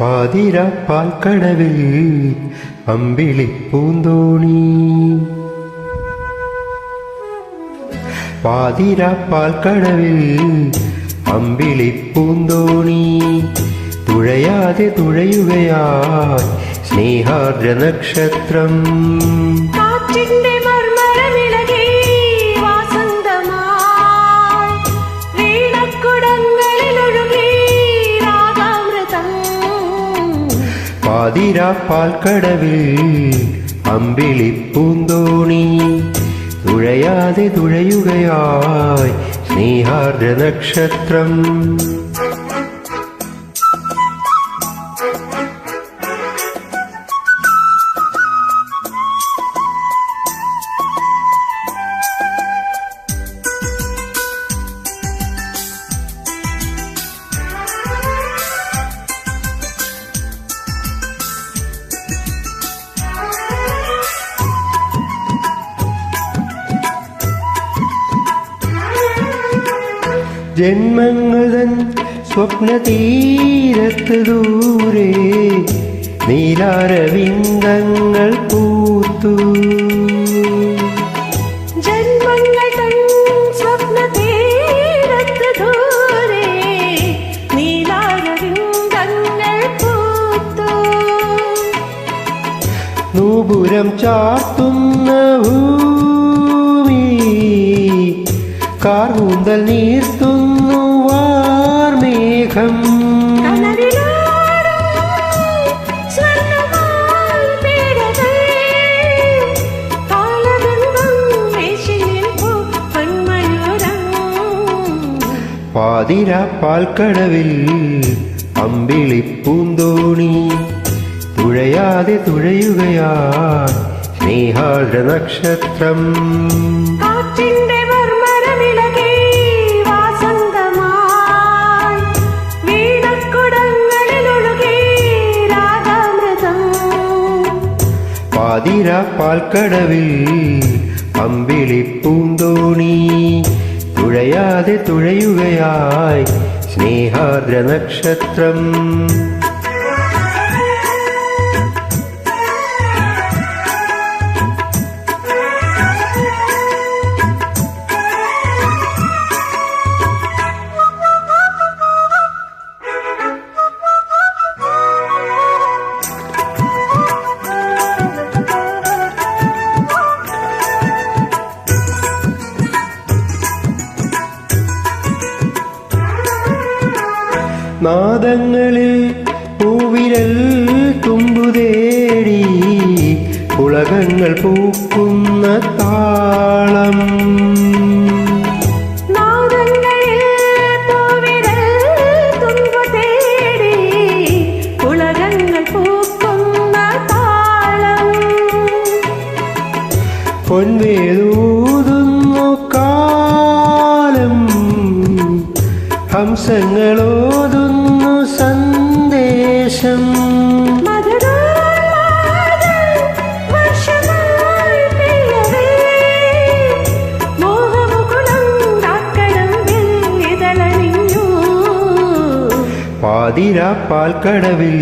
പാതിര കടവിൽ അമ്പിളി പൂന്തോണി. പാതിര പാൽക്കടവിൽ അമ്പിളി പൂന്തോണി. തുഴയാതെ തുഴയുകയായി സ്നേഹാർദ്ര നക്ഷത്രം കാറ്റിന്റെ പാതിര പാൽക്കടവിൽ അമ്പിളി പൂന്തോണി തുഴയാതെ തുഴയുകയായി സ്നേഹാർദ്ര നക്ഷത്രം ജന്മങ്ങൾ തൻ സ്വപ്ന തീരത്ത് ദൂരെ നീലാരവിന്ദങ്ങൾ പൂത്തു. നൂപുരം ചാർത്തുന്ന ഭൂമി കാർകൂന്തൽ നീർത്തുന്നു വാർമേഘം. പാതിര പാൽക്കടവിൽ അമ്പിളി പൂന്തോണി തുഴയാതെ തുഴയുകയാ സ്നേഹാർദ്ര നക്ഷത്രം കാറ്റിന്റെ പാതിര പാൽക്കടവിൽ അമ്പിളി പൂന്തോണി തുഴയാതെ തുഴയുകയായി സ്നേഹാർദ്ര നക്ഷത്രം നാദങ്ങളിൽ പൂവിരൽ തുമ്പുതേടി പുളകങ്ങൾ പൂക്കുന്ന താളം. ൂതുന്നു പൊൻവേലൂതുന്നു കാലം ഹംസങ്ങളോതുന്നു സന്ദേശം പാതിരാപ്പാൽക്കടവിൽ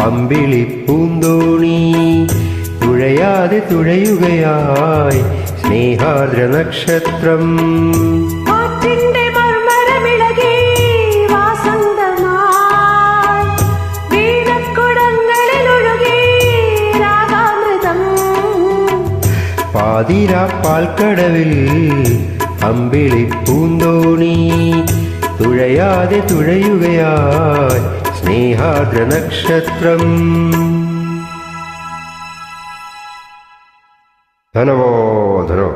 അമ്പിളി പൂന്തോണി. തുഴയാതെ തുഴയുകയായി സ്നേഹാദ്ര നക്ഷത്രം പാതിര പാൽക്കടവിൽ അമ്പിളി പൂന്തോണി. തുഴയാതെ തുഴയുകയായി സ്നേഹാദ്ര നക്ഷത്രം. ധനവോ ധനോ